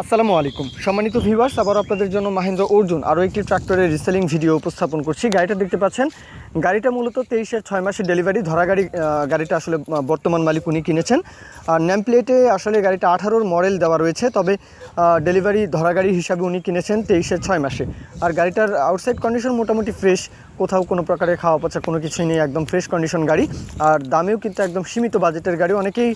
আসসালামু আলাইকুম। সম্মানিত ভিউয়ার্স আবার আপনাদের জন্য মাহেন্দ্র অর্জুন আরও একটি ট্রাক্টরের রিসেলিং ভিডিও উপস্থাপন করছি। গাড়িটা দেখতে পাচ্ছেন গাড়িটা মূলত তেইশের ছয় মাসের ডেলিভারি ধরা গাড়ি গাড়িটা আসলে বর্তমান মালিক উনি কিনেছেন। আর নেম প্লেটে আসলে গাড়িটা আঠারোর মডেল দেওয়া রয়েছে তবে ডেলিভারি ধরা গাড়ি হিসাবে উনি কিনেছেন তেইশের ছয় মাসে। আর গাড়িটার আউটসাইড কন্ডিশন মোটামুটি ফ্রেশ কোথাও কোনো প্রকারের খাওয়া পচা কোনো কিছুই নেই একদম ফ্রেশ কন্ডিশন গাড়ি। আর দামেও কিন্তু একদম সীমিত বাজেটের গাড়ি অনেকেই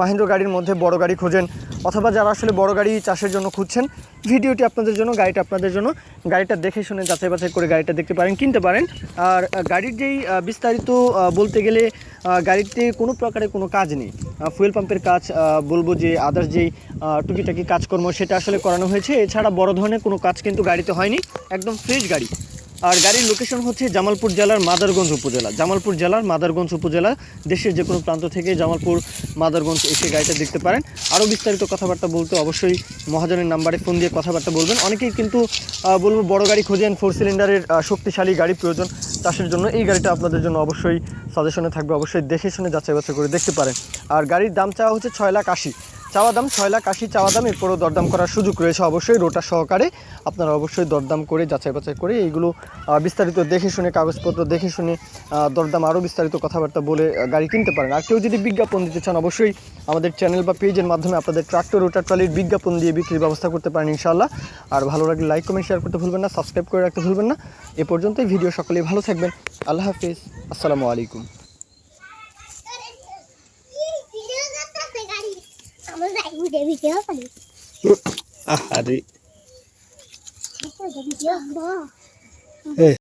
মাহিন্দ্র গাড়ির মধ্যে বড় গাড়ি খোঁজেন অথবা যারা আসলে বড় গাড়ি চাষের জন্য খুঁজছেন ভিডিওটি আপনাদের জন্য গাড়িটা আপনাদের জন্য। গাড়িটা দেখে শুনে যাচাই বাছাই করে গাড়িটা দেখতে পারেন কিনতে পারেন। আর আহ, গাড়ির যেই বিস্তারিত বলতে গেলে গাড়িতে কোনো প্রকারের কোনো কাজ নেই। ফুয়েল পাম্পের কাজ বলব যে আদার্স যেই টুকিটাকি কাজকর্ম সেটা আসলে করানো হয়েছে। এছাড়া বড় ধরনের কোনো কাজ কিন্তু গাড়িতে হয়নি, একদম ফ্রেশ গাড়ি। আর গাড়ির লোকেশন হচ্ছে জামালপুর জেলার মাদারগঞ্জ উপজেলা। জামালপুর জেলার মাদারগঞ্জ উপজেলা, দেশের যে কোনো প্রান্ত থেকে জামালপুর, মাদারগঞ্জ এসে গাড়িটা দেখতে পারেন। আরও বিস্তারিত কথাবার্তা বলতে অবশ্যই মহাজনের নাম্বারে ফোন দিয়ে কথাবার্তা বলবেন। অনেকেই কিন্তু বলব বড় গাড়ি খোঁজেন ফোর সিলিন্ডারের শক্তিশালী গাড়ি প্রয়োজন। চাষের জন্য এই গাড়িটা আপনাদের জন্য অবশ্যই সাজেশনে থাকবে। অবশ্যই দেখে শুনে যাচাই বাছাই করে দেখতে পারেন। আর গাড়ির দাম চাওয়া হচ্ছে ছয় লাখ আশি। চাওয়া দাম ছয় লাখ আশি চাওয়া দাম এরপরও দরদাম করার সুযোগ রয়েছে অবশ্যই রোটা সহকারে। আপনারা অবশ্যই দরদাম করে, যাচাই বাছাই করে এইগুলো বিস্তারিত দেখে শুনে, কাগজপত্র দেখে শুনে দরদাম আরও বিস্তারিত কথাবার্তা বলে গাড়ি কিনতে পারেন। আর কেউ যদি বিজ্ঞাপন দিতে চান, অবশ্যই আমাদের চ্যানেল বা পেজের মাধ্যমে আপনাদের ট্রাক্টর রোটার ট্রলির বিজ্ঞাপন দিয়ে বিক্রির ব্যবস্থা করতে পারেন ইনশাল্লাহ আর ভালো লাগলে লাইক কমেন্ট শেয়ার করতে ভুলবেন না সাবস্ক্রাইব করে রাখতে ভুলবেন না। এ পর্যন্তই, ভিডিও সকলেই ভালো থাকবেন। আল্লাহ হাফিজ, আসসালামু আলাইকুম। আমার